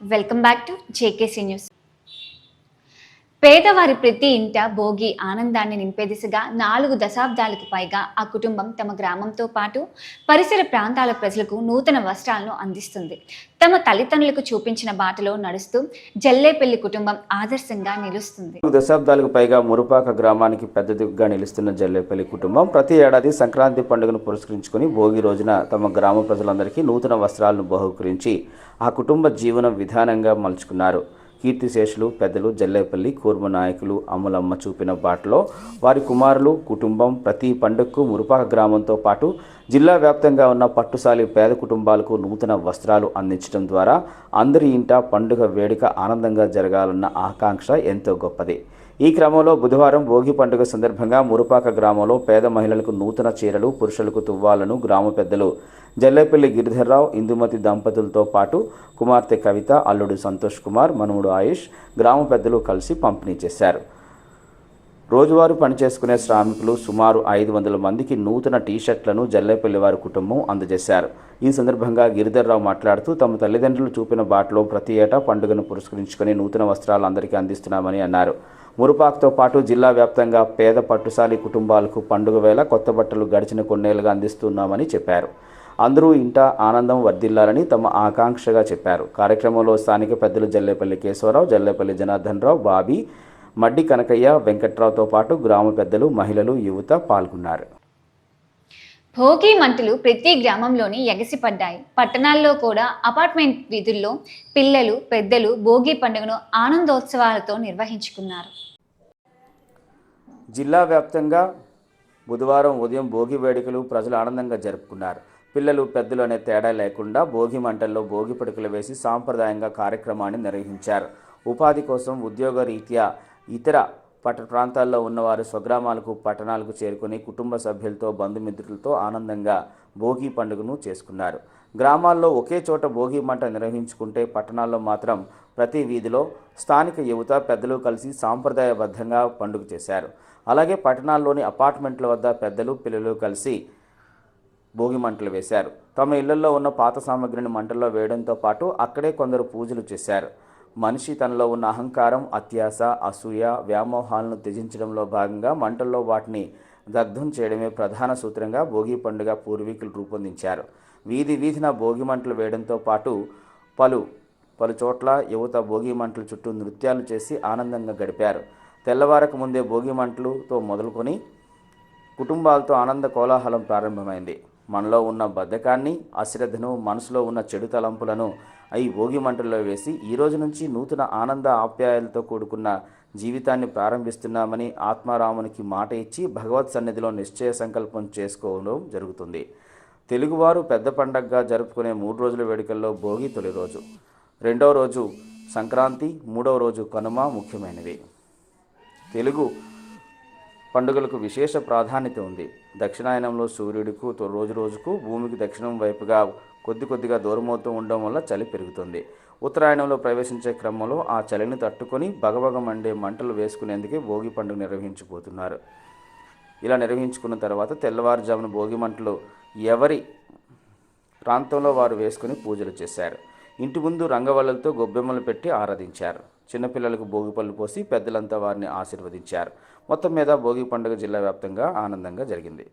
Welcome back to JKC news పేదవారి ప్రతి ఇంట భోగి ఆనందాన్ని నింపే దిశగా నాలుగు దశాబ్దాలకు పైగా ఆ కుటుంబం తమ గ్రామంతో పాటు పరిసర ప్రాంతాల ప్రజలకు నూతన వస్త్రాలను అందిస్తుంది. తమ తల్లిదండ్రులకు చూపించిన బాటలో నడుస్తూ జల్లేపల్లి కుటుంబం ఆదర్శంగా నిలుస్తుంది. దశాబ్దాలకు పైగా మురుపాక గ్రామానికి పెద్ద దిగ్గుగా నిలుస్తున్న జల్లేపల్లి కుటుంబం ప్రతి ఏడాది సంక్రాంతి పండుగను పురస్కరించుకొని భోగి రోజున తమ గ్రామ ప్రజలందరికీ నూతన వస్త్రాలను బహుకరించి ఆ కుటుంబ జీవన విధానంగా మలుచుకున్నారు. కీర్తిశేషులు పెద్దలు జల్లేపల్లి కూర్మ నాయకులు అమ్ములమ్మ చూపిన బాటలో వారి కుమారులు కుటుంబం ప్రతి పండుగకు మురుపాక గ్రామంతో పాటు జిల్లా వ్యాప్తంగా ఉన్న పట్టుసాలి పేద కుటుంబాలకు నూతన వస్త్రాలు అందించడం ద్వారా అందరి ఇంట పండుగ వేడుక ఆనందంగా జరగాలన్న ఆకాంక్ష ఎంతో గొప్పది. ఈ క్రమంలో బుధవారం భోగి పండుగ సందర్భంగా మురుపాక గ్రామంలో పేద మహిళలకు నూతన చీరలు పురుషులకు తువ్వాలను గ్రామ పెద్దలు జల్లేపల్లి గిరిధర్రావు ఇందుమతి దంపతులతో పాటు కుమార్తె కవిత అల్లుడు సంతోష్ కుమార్ మనుముడు ఆయుష్ గ్రామ పెద్దలు కలిసి పంపిణీ చేశారు. రోజువారు పనిచేసుకునే శ్రామికులు సుమారు ఐదు వందల మందికి నూతన టీషర్ట్లను జల్లేపల్లి వారి కుటుంబం అందజేశారు. ఈ సందర్భంగా గిరిధర్రావు మాట్లాడుతూ తమ తల్లిదండ్రులు చూపిన బాటలో ప్రతి ఏటా పండుగను పురస్కరించుకుని నూతన వస్త్రాలు అందరికీ అందిస్తున్నామని అన్నారు. మురుపాక్తో పాటు జిల్లా వ్యాప్తంగా పేద పట్టుసాలి కుటుంబాలకు పండుగ వేళ కొత్త బట్టలు గడిచిన కొన్నేళ్ళుగా అందిస్తున్నామని చెప్పారు. అందరూ ఇంట ఆనందం వర్ధిల్లాలని తమ ఆకాంక్షగా చెప్పారు. కార్యక్రమంలో స్థానిక పెద్దలు జల్లేపల్లి కేశవరావు జల్లేపల్లి జనార్దన్ రావు బాబీ మడ్డి కనకయ్య వెంకట్రావుతో పాటు గ్రామ పెద్దలు మహిళలు యువత పాల్గొన్నారు. భోగి మంటలు ప్రతి గ్రామంలోని ఎగసిపడ్డాయి. పట్టణాల్లో కూడా అపార్ట్మెంట్ వీధుల్లో పిల్లలు పెద్దలు భోగి పండుగను ఆనందోత్సవాలతో నిర్వహించుకున్నారు. జిల్లా వ్యాప్తంగా బుధవారం ఉదయం భోగి వేడుకలు ప్రజలు ఆనందంగా జరుపుకున్నారు. పిల్లలు పెద్దలు అనే తేడా లేకుండా భోగి మంటల్లో భోగి పడుకలు వేసి సాంప్రదాయంగా కార్యక్రమాన్ని నిర్వహించారు. ఉపాధి కోసం ఉద్యోగ రీత్యా ఇతర పట్ట ప్రాంతాల్లో ఉన్నవారు స్వగ్రామాలకు పట్టణాలకు చేరుకుని కుటుంబ సభ్యులతో బంధుమిత్రులతో ఆనందంగా భోగి పండుగను చేసుకున్నారు. గ్రామాల్లో ఒకే చోట భోగి మంట నిర్వహించుకుంటే పట్టణాల్లో మాత్రం ప్రతి వీధిలో స్థానిక యువత పెద్దలు కలిసి సాంప్రదాయబద్ధంగా పండుగ చేశారు. అలాగే పట్టణాల్లోని అపార్ట్మెంట్ల వద్ద పెద్దలు పిల్లలు కలిసి భోగి మంటలు వేశారు. తమ ఇళ్ళలో ఉన్న పాత సామాగ్రిని మంటల్లో వేయడంతో పాటు అక్కడే కొందరు పూజలు చేశారు. మనిషి తనలో ఉన్న అహంకారం అత్యాస అసూయ వ్యామోహాలను త్యజించడంలో భాగంగా మంటల్లో వాటిని దగ్ధం చేయడమే ప్రధాన సూత్రంగా భోగి పండుగ పూర్వీకులు రూపొందించారు. వీధి వీధిన భోగి మంటలు వేయడంతో పాటు పలు పలు చోట్ల యువత భోగి మంటల చుట్టూ నృత్యాలు చేసి ఆనందంగా గడిపారు. తెల్లవారకు ముందే భోగి మంటలతో మొదలుకొని కుటుంబాలతో ఆనంద కోలాహలం ప్రారంభమైంది. మనలో ఉన్న బద్ధకాన్ని అశ్రద్ధను మనసులో ఉన్న చెడు తలంపులను అయి భోగి మంటల్లో వేసి ఈ రోజు నుంచి నూతన ఆనంద ఆప్యాయాలతో కూడుకున్న జీవితాన్ని ప్రారంభిస్తున్నామని ఆత్మారామునికి మాట ఇచ్చి భగవత్ సన్నిధిలో నిశ్చయ సంకల్పం చేసుకోవడం జరుగుతుంది. తెలుగువారు పెద్ద పండగగా జరుపుకునే మూడు రోజుల వేడుకల్లో భోగి తొలి రోజు. రెండవ రోజు సంక్రాంతి మూడవ రోజు కనుమ ముఖ్యమైనవి. తెలుగు పండుగలకు విశేష ప్రాధాన్యత ఉంది. దక్షిణాయనంలో సూర్యుడికు రోజు రోజుకు భూమికి దక్షిణం వైపుగా కొద్ది కొద్దిగా దూరమవుతూ ఉండడం వల్ల చలి పెరుగుతుంది. ఉత్తరాయణంలో ప్రవేశించే క్రమంలో ఆ చలిని తట్టుకొని భగభగమండే మంటలు వేసుకునేందుకే భోగి పండుగ నిర్వహించబోతున్నారు. ఇలా నిర్వహించుకున్న తర్వాత తెల్లవారుజామున భోగి మంటలు ఎవరి ప్రాంతంలో వారు వేసుకుని పూజలు చేశారు. ఇంటి ముందు రంగవల్లలతో గొబ్బెమ్మలు పెట్టి ఆరాధించారు. చిన్నపిల్లలకు భోగి పళ్ళు పోసి పెద్దలంతా వారిని ఆశీర్వదించారు. మొత్తం మీద భోగి పండుగ జిల్లా వ్యాప్తంగా ఆనందంగా జరిగింది.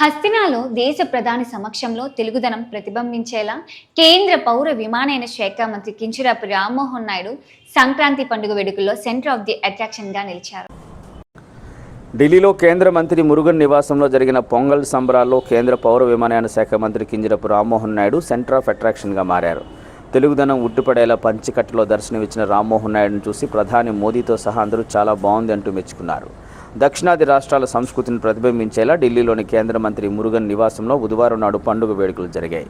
హస్తినాలో దేశ ప్రధాని సమక్షంలో తెలుగుదనం ప్రతిబింబించేలా కేంద్ర పౌర విమానయాన శాఖ మంత్రి కించిరాపు రామ్మోహన్ నాయుడు సంక్రాంతి పండుగ వేడుకల్లో సెంటర్ ఆఫ్ ది అట్రాక్షన్గా నిలిచారు. ఢిల్లీలో కేంద్ర మంత్రి మురుగన్ నివాసంలో జరిగిన పొంగల్ సంబరాల్లో కేంద్ర పౌర విమానయాన శాఖ మంత్రి కింజరపు రామ్మోహన్ నాయుడు సెంటర్ ఆఫ్ అట్రాక్షన్గా మారారు. తెలుగుదనం ఉట్టిపడేలా పంచికట్టలో దర్శనమిచ్చిన రామ్మోహన్ నాయుడును చూసి ప్రధాని మోదీతో సహా అందరూ చాలా బాగుంది అంటూ మెచ్చుకున్నారు. దక్షిణాది రాష్ట్రాల సంస్కృతిని ప్రతిబింబించేలా ఢిల్లీలోని కేంద్ర మంత్రి మురుగన్ నివాసంలో బుధవారం నాడు పండుగ వేడుకలు జరిగాయి.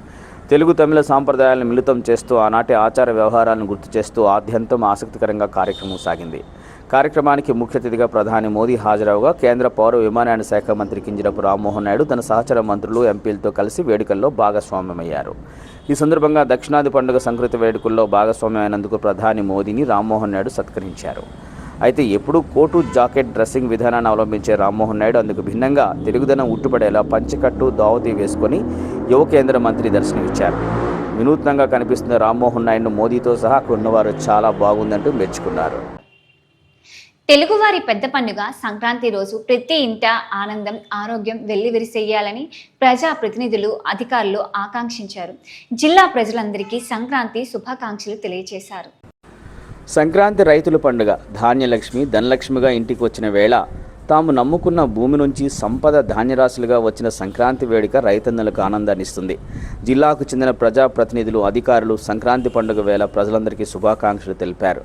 తెలుగు తమిళ సాంప్రదాయాలను మిళితం చేస్తూ ఆనాటి ఆచార వ్యవహారాలను గుర్తు చేస్తూ ఆద్యంతం ఆసక్తికరంగా కార్యక్రమం సాగింది. కార్యక్రమానికి ముఖ్య అతిథిగా ప్రధాని మోదీ హాజరవగా కేంద్ర పౌర విమానయాన శాఖ మంత్రి కింజరపు రామ్మోహన్ నాయుడు తన సహచర మంత్రులు ఎంపీలతో కలిసి వేడుకల్లో భాగస్వామ్యమయ్యారు. ఈ సందర్భంగా దక్షిణాది పండుగ సంకృత వేడుకల్లో భాగస్వామ్యమైనందుకు ప్రధాని మోదీని రామ్మోహన్ నాయుడు సత్కరించారు. అయితే ఎప్పుడూ కోటు జాకెట్ డ్రెస్సింగ్ విధానాన్ని అవలంబించే రామ్మోహన్ నాయుడు అందుకు భిన్నంగా తెలుగుదనం ఉట్టుపడేలా పంచకట్టు దావతి వేసుకొని యువ కేంద్ర మంత్రి దర్శనమిచ్చారు. వినూత్నంగా కనిపిస్తున్న రామ్మోహన్ నాయుడు మోదీతో సహా కొన్నవారు ఉన్నవారు చాలా బాగుందంటూ మెచ్చుకున్నారు. తెలుగువారి పెద్ద పండుగ సంక్రాంతి రోజు ప్రతి ఇంట ఆనందం ఆరోగ్యం వెల్లివిరిసేయాలని ప్రజా ప్రతినిధులు అధికారులు ఆకాంక్షించారు. జిల్లా ప్రజలందరికీ సంక్రాంతి శుభాకాంక్షలు తెలియజేశారు సంక్రాంతి రైతుల పండుగ ధాన్యలక్ష్మి ధనలక్ష్మిగా ఇంటికి వచ్చిన వేళ తాము నమ్ముకున్న భూమి నుంచి సంపద ధాన్యరాశులుగా వచ్చిన సంక్రాంతి వేడుక రైతన్నలకు ఆనందాన్ని ఇస్తుంది. జిల్లాకు చెందిన ప్రజాప్రతినిధులు అధికారులు సంక్రాంతి పండుగ వేళ ప్రజలందరికీ శుభాకాంక్షలు తెలిపారు.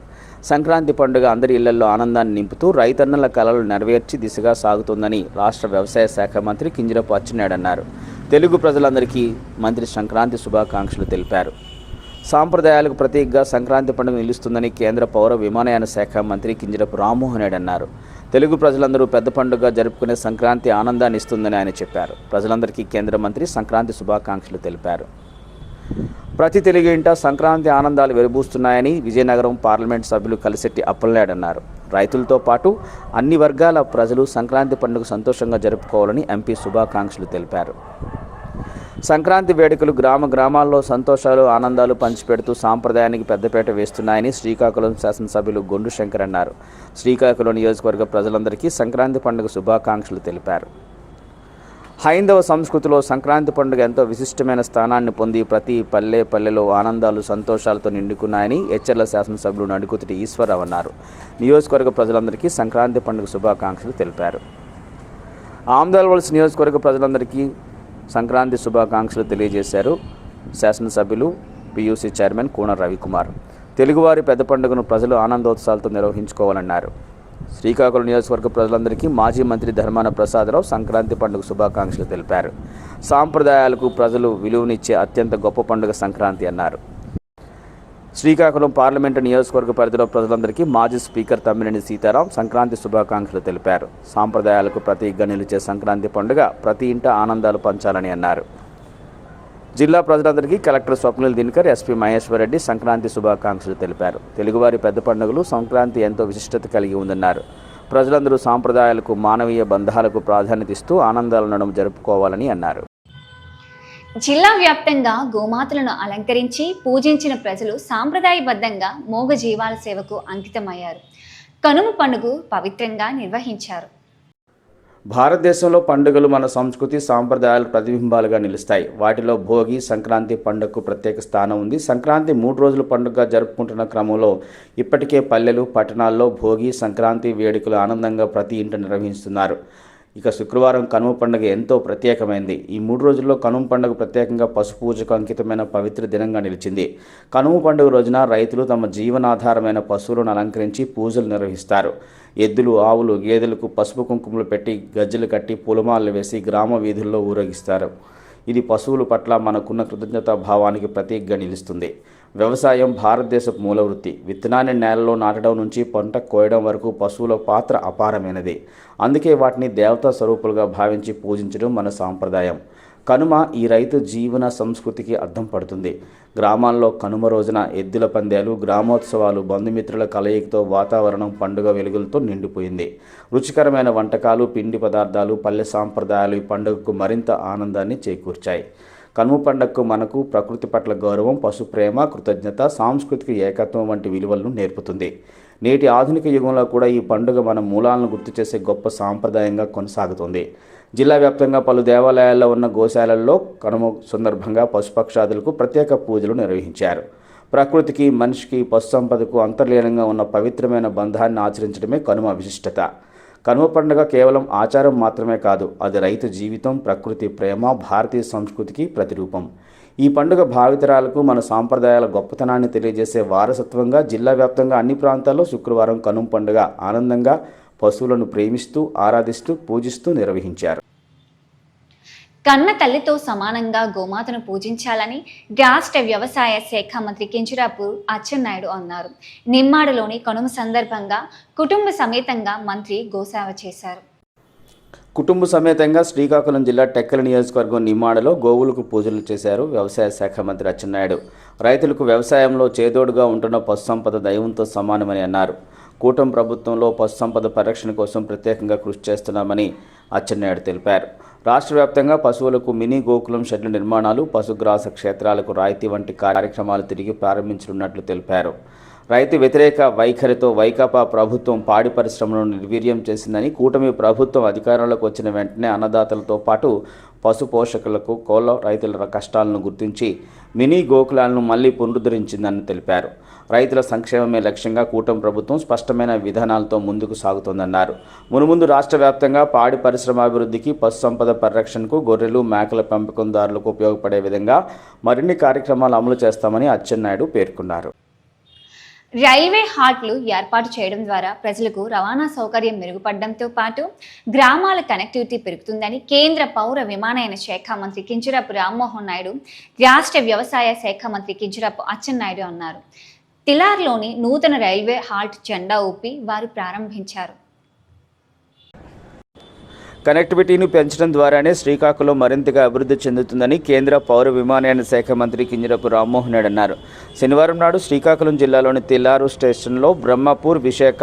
సంక్రాంతి పండుగ అందరి ఇళ్ళలో ఆనందాన్ని నింపుతూ రైతన్నల కలలు నెరవేర్చి దిశగా సాగుతుందని రాష్ట్ర వ్యవసాయ శాఖ మంత్రి కింజరపు అచ్చెన్నాయుడు అన్నారు. తెలుగు ప్రజలందరికీ మంత్రి సంక్రాంతి శుభాకాంక్షలు తెలిపారు. సాంప్రదాయాలకు ప్రతీకగా సంక్రాంతి పండుగ నిలుస్తుందని కేంద్ర పౌర విమానయాన శాఖ మంత్రి కింజరపు రామ్మోహన్ రెడ్డి అన్నారు. తెలుగు ప్రజలందరూ పెద్ద పండుగ జరుపుకునే సంక్రాంతి ఆనందాన్ని ఇస్తుందని ఆయన చెప్పారు. ప్రజలందరికీ కేంద్ర మంత్రి సంక్రాంతి శుభాకాంక్షలు తెలిపారు. ప్రతి తెలుగు ఇంట సంక్రాంతి ఆనందాలు వెలుబూస్తున్నాయని విజయనగరం పార్లమెంట్ సభ్యులు కలిసెట్టి అప్పలనాయుడు అన్నారు. రైతులతో పాటు అన్ని వర్గాల ప్రజలు సంక్రాంతి పండుగ సంతోషంగా జరుపుకోవాలని ఎంపీ శుభాకాంక్షలు తెలిపారు. సంక్రాంతి వేడుకలు గ్రామ గ్రామాల్లో సంతోషాలు ఆనందాలు పంచిపెడుతూ సాంప్రదాయానికి పెద్దపేట వేస్తున్నాయని శ్రీకాకుళం శాసనసభ్యులు గొండు శంకర్ అన్నారు. శ్రీకాకుళం నియోజకవర్గ ప్రజలందరికీ సంక్రాంతి పండుగ శుభాకాంక్షలు తెలిపారు. హైందవ సంస్కృతిలో సంక్రాంతి పండుగ ఎంతో విశిష్టమైన స్థానాన్ని పొంది ప్రతి పల్లె పల్లెలో ఆనందాలు సంతోషాలతో నిండుకున్నాయని హెచ్చర్ల శాసనసభ్యులు నడుకుతిటి ఈశ్వరరావు అన్నారు. నియోజకవర్గ ప్రజలందరికీ సంక్రాంతి పండుగ శుభాకాంక్షలు తెలిపారు. ఆమ్దాల్వల్స్ నియోజకవర్గ ప్రజలందరికీ సంక్రాంతి శుభాకాంక్షలు తెలియజేశారు శాసనసభ్యులు పియూసీ చైర్మన్ కూన రవికుమార్. తెలుగువారి పెద్ద పండుగను ప్రజలు ఆనందోత్సవాలతో నిర్వహించుకోవాలన్నారు. శ్రీకాకుళం నియోజకవర్గ ప్రజలందరికీ మాజీ మంత్రి ధర్మాన ప్రసాదరావు సంక్రాంతి పండుగ శుభాకాంక్షలు తెలిపారు. సాంప్రదాయాలకు ప్రజలు విలువనిచ్చే అత్యంత గొప్ప పండుగ సంక్రాంతి అన్నారు. శ్రీకాకుళం పార్లమెంటు నియోజకవర్గ పరిధిలో ప్రజలందరికీ మాజీ స్పీకర్ తమ్మినేని సీతారాం సంక్రాంతి శుభాకాంక్షలు తెలిపారు. సాంప్రదాయాలకు ప్రతీకగా నిలిచే సంక్రాంతి పండుగ ప్రతి ఇంట ఆనందాలు పంచాలని అన్నారు. జిల్లా ప్రజలందరికీ కలెక్టర్ స్వప్నిల్ దినకర్ ఎస్పీ మహేశ్వరరెడ్డి సంక్రాంతి శుభాకాంక్షలు తెలిపారు. తెలుగువారి పెద్ద పండుగలు సంక్రాంతి ఎంతో విశిష్టత కలిగి ఉందన్నారు. ప్రజలందరూ సాంప్రదాయాలకు మానవీయ బంధాలకు ప్రాధాన్యత ఇస్తూ ఆనందాలను జరుపుకోవాలని అన్నారు. జిల్లా వ్యాప్తంగా గోమాతలను అలంకరించి పూజించిన ప్రజలు సాంప్రదాయబద్ధంగా మోగ జీవాల సేవకు అంకితమయ్యారు. కనుమ పండుగ పవిత్రంగా నిర్వహించారు. భారతదేశంలో పండుగలు మన సంస్కృతి సాంప్రదాయాల ప్రతిబింబాలుగా నిలుస్తాయి. వాటిలో భోగి సంక్రాంతి పండుగకు ప్రత్యేక స్థానం ఉంది. సంక్రాంతి మూడు రోజుల పండుగ జరుపుకుంటున్న క్రమంలో ఇప్పటికే పల్లెలు పట్టణాల్లో భోగి సంక్రాంతి వేడుకలు ఆనందంగా ప్రతి ఇంట నిర్వహిస్తున్నారు. ఇక శుక్రవారం కనుమ పండుగ ఎంతో ప్రత్యేకమైంది. ఈ మూడు రోజుల్లో కనుమ పండుగ ప్రత్యేకంగా పశు పూజకు అంకితమైన పవిత్ర దినంగా నిలిచింది. కనుమ పండుగ రోజున రైతులు తమ జీవనాధారమైన పశువులను అలంకరించి పూజలు నిర్వహిస్తారు. ఎద్దులు ఆవులు గేదెలకు పసుపు కుంకుమలు పెట్టి గజ్జలు కట్టి పూలమాలలు వేసి గ్రామ వీధుల్లో ఊరేగిస్తారు. ఇది పశువుల పట్ల మనకున్న కృతజ్ఞతా భావానికి ప్రతీకగా నిలుస్తుంది. వ్యవసాయం భారతదేశపు మూల వృత్తి విత్తనాన్ని నేలలో నాటడం నుంచి పంట కోయడం వరకు పశువుల పాత్ర అపారమైనది. అందుకే వాటిని దేవతా స్వరూపులుగా భావించి పూజించడం మన సాంప్రదాయం. కనుమ ఈ రైతు జీవన సంస్కృతికి అర్థం పడుతుంది. గ్రామాల్లో కనుమ రోజున ఎద్దుల పందాలు గ్రామోత్సవాలు బంధుమిత్రుల కలయికతో వాతావరణం పండుగ వెలుగులతో నిండిపోయింది. రుచికరమైన వంటకాలు పిండి పదార్థాలు పల్లె సాంప్రదాయాలు ఈ పండుగకు మరింత ఆనందాన్ని చేకూర్చాయి. కనుమ పండుగకు మనకు ప్రకృతి పట్ల గౌరవం పశు ప్రేమ కృతజ్ఞత సాంస్కృతిక ఏకత్వం వంటి విలువలను నేర్పుతుంది. నేటి ఆధునిక యుగంలో కూడా ఈ పండుగ మన మూలాలను గుర్తు చేసే గొప్ప సాంప్రదాయంగా కొనసాగుతుంది. జిల్లా వ్యాప్తంగా పలు దేవాలయాల్లో ఉన్న గోశాలల్లో కనుమ సందర్భంగా పశుపక్షాదులకు ప్రత్యేక పూజలు నిర్వహించారు. ప్రకృతికి మనిషికి పశు సంపదకు అంతర్లీనంగా ఉన్న పవిత్రమైన బంధాన్ని ఆచరించడమే కనుమ విశిష్టత. కనుమ పండుగ కేవలం ఆచారం మాత్రమే కాదు అది రైతు జీవితం ప్రకృతి ప్రేమ భారతీయ సంస్కృతికి ప్రతిరూపం. ఈ పండుగ భావితరాలకు మన సాంప్రదాయాల గొప్పతనాన్ని తెలియజేసే వారసత్వంగా జిల్లా వ్యాప్తంగా అన్ని ప్రాంతాల్లో శుక్రవారం కనుమ పండుగ ఆనందంగా పశువులను ప్రేమిస్తూ ఆరాధిస్తూ పూజిస్తూ నిర్వహించారు. కన్న తల్లితో సమానంగా గోమాతను పూజించాలని రాష్ట్ర వ్యవసాయ శాఖ మంత్రి కించురాపు అచ్చెన్నాయుడు అన్నారు. నిమ్మాడలోని కనుమ సందర్భంగా కుటుంబ సమేతంగా మంత్రి గోసేవ చేశారు. కుటుంబ సమేతంగా శ్రీకాకుళం జిల్లా టెక్కల నియోజకవర్గం నిమ్మాడలో గోవులకు పూజలు చేశారు వ్యవసాయ శాఖ మంత్రి అచ్చెన్నాయుడు. రైతులకు వ్యవసాయంలో చేదోడుగా ఉంటున్న పశు సంపద దైవంతో సమానమని అన్నారు. కూటమి ప్రభుత్వంలో పశు సంపద పరిరక్షణ కోసం ప్రత్యేకంగా కృషి చేస్తున్నామని అచ్చెన్నాయుడు తెలిపారు. రాష్ట్ర వ్యాప్తంగా పశువులకు మినీ గోకులం షెడ్ల నిర్మాణాలు పశుగ్రాస క్షేత్రాలకు రాయితీ వంటి కార్యక్రమాలు తిరిగి ప్రారంభించనున్నట్లు తెలిపారు. రైతు వ్యతిరేక వైఖరితో వైకాపా ప్రభుత్వం పాడి పరిశ్రమలను నిర్వీర్యం చేసిందని కూటమి ప్రభుత్వం అధికారంలోకి వచ్చిన వెంటనే అన్నదాతలతో పాటు పశు పోషకులకు కోళ్ళ రైతుల కష్టాలను గుర్తించి మినీ గోకులాలను మళ్ళీ పునరుద్ధరించిందని తెలిపారు. రైతుల సంక్షేమమే లక్ష్యంగా కూటమి ప్రభుత్వం స్పష్టమైన విధానాలతో ముందుకు సాగుతోందన్నారు. మునుముందు రాష్ట్ర వ్యాప్తంగా పాడి పరిశ్రమ అభివృద్ధికి పశు సంపద పరిరక్షణకు గొర్రెలు మేకల పెంపకందారులకు ఉపయోగపడే విధంగా మరిన్ని కార్యక్రమాలు అమలు చేస్తామని అచ్చెన్నాయుడు పేర్కొన్నారు. రైల్వే హార్ట్లు ఏర్పాటు చేయడం ద్వారా ప్రజలకు రవాణా సౌకర్యం మెరుగుపడడంతో పాటు గ్రామాల కనెక్టివిటీ పెరుగుతుందని కేంద్ర పౌర విమానయాన శాఖ మంత్రి కింజరాపు రామ్మోహన్ నాయుడు రాష్ట్ర వ్యవసాయ శాఖ మంత్రి కింజరాపు అచ్చెన్నాయుడు అన్నారు. తిలార్లోని నూతన రైల్వే హాల్ట్ జెండా ఊపి వారు ప్రారంభించారు. కనెక్టివిటీని పెంచడం ద్వారానే శ్రీకాకుళం మరింతగా అభివృద్ధి చెందుతుందని కేంద్ర పౌర విమానయాన శాఖ మంత్రి కింజరపు రామ్మోహన్ నాయుడు అన్నారు. శనివారం నాడు శ్రీకాకుళం జిల్లాలోని తిల్లారు స్టేషన్లో బ్రహ్మపూర్ విశాఖ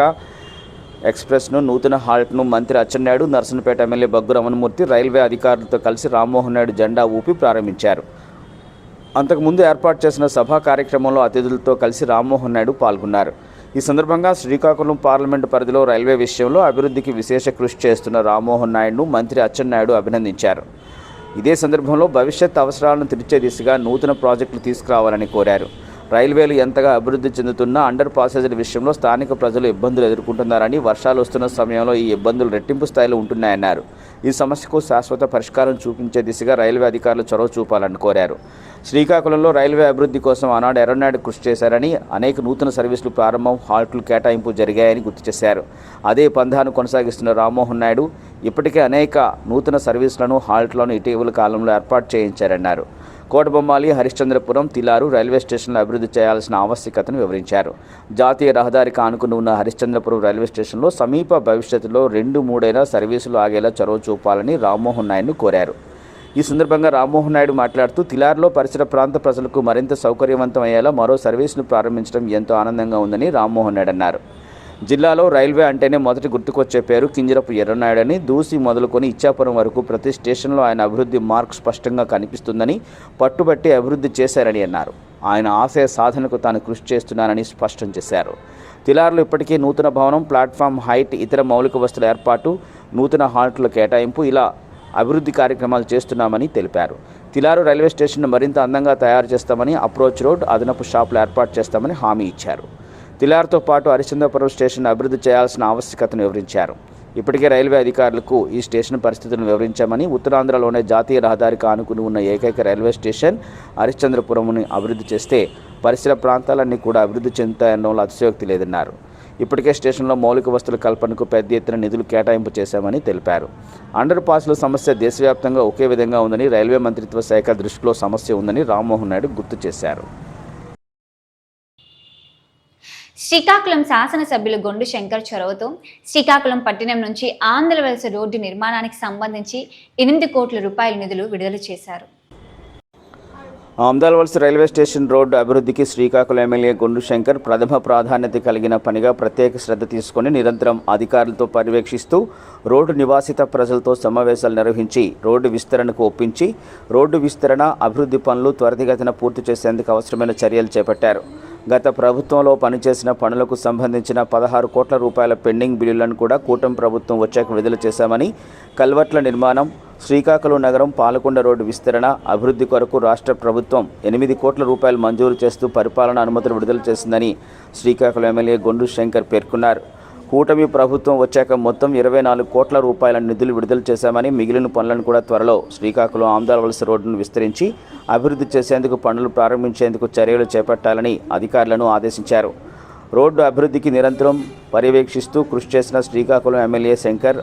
ఎక్స్ప్రెస్ను నూతన హాల్ట్ను మంత్రి అచ్చెన్నాయుడు నర్సనపేట ఎమ్మెల్యే బగ్గు రమణమూర్తి రైల్వే అధికారులతో కలిసి రామ్మోహన్ నాయుడు జెండా ఊపి ప్రారంభించారు. అంతకుముందు ఏర్పాటు చేసిన సభా కార్యక్రమంలో అతిథులతో కలిసి రామ్మోహన్ నాయుడు పాల్గొన్నారు. ఈ సందర్భంగా శ్రీకాకుళం పార్లమెంటు పరిధిలో రైల్వే విషయంలో అభివృద్ధికి విశేష కృషి చేస్తున్న రామ్మోహన్ నాయుడును మంత్రి అచ్చెన్నాయుడు అభినందించారు. ఇదే సందర్భంలో భవిష్యత్ అవసరాలను తీర్చే దిశగా నూతన ప్రాజెక్టులు తీసుకురావాలని కోరారు. రైల్వేలు ఎంతగా అభివృద్ధి చెందుతున్నా అండర్ పాసేజీల విషయంలో స్థానిక ప్రజలు ఇబ్బందులు ఎదుర్కొంటున్నారని వర్షాలు వస్తున్న సమయంలో ఈ ఇబ్బందులు రెట్టింపు స్థాయిలో ఉంటున్నాయన్నారు. ఈ సమస్యకు శాశ్వత పరిష్కారం చూపించే దిశగా రైల్వే అధికారులు చొరవ చూపాలని కోరారు. శ్రీకాకుళంలో రైల్వే అభివృద్ధి కోసం ఆనాడు ఎర్రనాయుడు కృషి చేశారని అనేక నూతన సర్వీసులు ప్రారంభం హాల్ట్లు కేటాయింపు జరిగాయని గుర్తు చేశారు. అదే పంధాను కొనసాగిస్తున్న రామ్మోహన్ నాయుడు ఇప్పటికే అనేక నూతన సర్వీసులను హాల్ట్లను ఇటీవల కాలంలో ఏర్పాటు చేయించారన్నారు. కోటబొమ్మాలి హరిశ్చంద్రపురం తిలారు రైల్వే స్టేషన్లు అభివృద్ధి చేయాల్సిన ఆవశ్యకతను వివరించారు. జాతీయ రహదారికి ఆనుకుని ఉన్న హరిశ్చంద్రపురం రైల్వే స్టేషన్లో సమీప భవిష్యత్తులో రెండు మూడైనా సర్వీసులు ఆగేలా చొరవ చూపాలని రామ్మోహన్ నాయుడును కోరారు. ఈ సందర్భంగా రామ్మోహన్ నాయుడు మాట్లాడుతూ తిలార్లో పరిసర ప్రాంత ప్రజలకు మరింత సౌకర్యవంతం అయ్యేలా మరో సర్వీసును ప్రారంభించడం ఎంతో ఆనందంగా ఉందని రామ్మోహన్ నాయుడు అన్నారు. జిల్లాలో రైల్వే అంటేనే మొదటి గుర్తుకొచ్చే పేరు కింజరపు ఎర్రనాయుడని దూసి మొదలుకొని ఇచ్చాపురం వరకు ప్రతి స్టేషన్లో ఆయన అభివృద్ధి మార్క్ స్పష్టంగా కనిపిస్తుందని పట్టుబట్టి అభివృద్ధి చేశారని అన్నారు. ఆయన ఆశయ సాధనకు తాను కృషి చేస్తున్నానని స్పష్టం చేశారు. తిలార్లు ఇప్పటికే నూతన భవనం ప్లాట్ఫామ్ హైట్ ఇతర మౌలిక వస్తువుల ఏర్పాటు నూతన హాల్ట్ల కేటాయింపు ఇలా అభివృద్ధి కార్యక్రమాలు చేస్తున్నామని తెలిపారు. తిలారు రైల్వే స్టేషన్ను మరింత అందంగా తయారు చేస్తామని అప్రోచ్ రోడ్ అదనపు షాపులు ఏర్పాటు చేస్తామని హామీ ఇచ్చారు. తిలార్తో పాటు హరిశ్చంద్రపురం స్టేషన్ అభివృద్ధి చేయాల్సిన ఆవశ్యకతను వివరించారు. ఇప్పటికే రైల్వే అధికారులకు ఈ స్టేషన్ పరిస్థితులను వివరించామని ఉత్తరాంధ్రలోనే జాతీయ రహదారికి ఆనుకుని ఉన్న ఏకైక రైల్వే స్టేషన్ హరిశ్చంద్రపురంని అభివృద్ధి చేస్తే పరిసర ప్రాంతాలన్నీ కూడా అభివృద్ధి చెందుతాయనడంలో అతిశయోక్తి లేదన్నారు. ఇప్పటికే స్టేషన్లో మౌలిక వస్తువుల కల్పనకు పెద్ద ఎత్తున నిధులు కేటాయింపు చేశామని తెలిపారు. అండర్ పాస్ల సమస్య దేశవ్యాప్తంగా ఒకే విధంగా ఉందని రైల్వే మంత్రిత్వ శాఖ దృష్టిలో సమస్య ఉందని రామ్మోహన్ నాయుడు గుర్తు చేశారు. శ్రీకాకుళం శాసనసభ్యులు గొండు శంకర్ చొరవతో శ్రీకాకుళం పట్టణం నుంచి ఆంధ్రవలస రోడ్డు నిర్మాణానికి సంబంధించి ఎనిమిది కోట్ల రూపాయల నిధులు విడుదల చేశారు. అహ్మదాబాద్ రైల్వే స్టేషన్ రోడ్డు అభివృద్ధికి శ్రీకాకుళం ఎమ్మెల్యే గుండు శంకర్ ప్రథమ ప్రాధాన్యత కలిగిన పనిగా ప్రత్యేక శ్రద్ధ తీసుకొని నిరంతరం అధికారులతో పర్యవేక్షిస్తూ రోడ్డు నివాసిత ప్రజలతో సమావేశాలు నిర్వహించి రోడ్డు విస్తరణకు ఒప్పించి రోడ్డు విస్తరణ అభివృద్ధి పనులు త్వరితగతిన పూర్తి చేసేందుకు అవసరమైన చర్యలు చేపట్టారు. గత ప్రభుత్వంలో పనిచేసిన పనులకు సంబంధించిన పదహారు కోట్ల రూపాయల పెండింగ్ బిల్లులను కూడా కూటమి ప్రభుత్వం వచ్చాక విడుదల చేశామని కల్వర్ట్ల నిర్మాణం శ్రీకాకుళం నగరం పాలకొండ రోడ్డు విస్తరణ అభివృద్ధి కొరకు రాష్ట్ర ప్రభుత్వం ఎనిమిది కోట్ల రూపాయలు మంజూరు చేస్తూ పరిపాలన అనుమతులు విడుదల చేసిందని శ్రీకాకుళం ఎమ్మెల్యే గొండు శంకర్ పేర్కొన్నారు. కూటమి ప్రభుత్వం వచ్చాక మొత్తం ఇరవై నాలుగు కోట్ల రూపాయల నిధులు విడుదల చేశామని మిగిలిన పనులను కూడా త్వరలో శ్రీకాకుళం ఆమ్దాలవలస రోడ్డును విస్తరించి అభివృద్ధి చేసేందుకు పనులు ప్రారంభించేందుకు చర్యలు చేపట్టాలని అధికారులను ఆదేశించారు. రోడ్డు అభివృద్ధికి నిరంతరం పర్యవేక్షిస్తూ కృషి చేసిన శ్రీకాకుళం ఎమ్మెల్యే శంకర్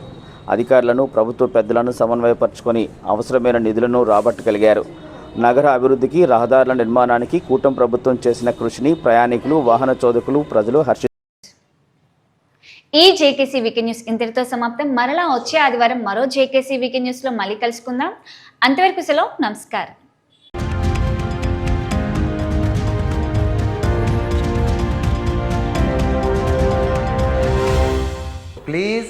అధికారులను ప్రభుత్వ పెద్దలను సమన్వయపరుచుకొని అవసరమైన నిధులను రాబట్టగలిగారు. నగర అభివృద్ధికి రహదారుల నిర్మాణానికి కూటమి ప్రభుత్వం చేసిన కృషిని ప్రయాణికులు వాహన చోదకులు ప్రజలు హర్షి ఈ జేకేసీ వీకే న్యూస్ ఇంతటితో సమాప్తం. మరలా వచ్చే ఆదివారం మరో జేకేసీ వీకే న్యూస్లో మళ్ళీ కలుసుకుందాం. అంతవరకు సెలవు నమస్కారం. Please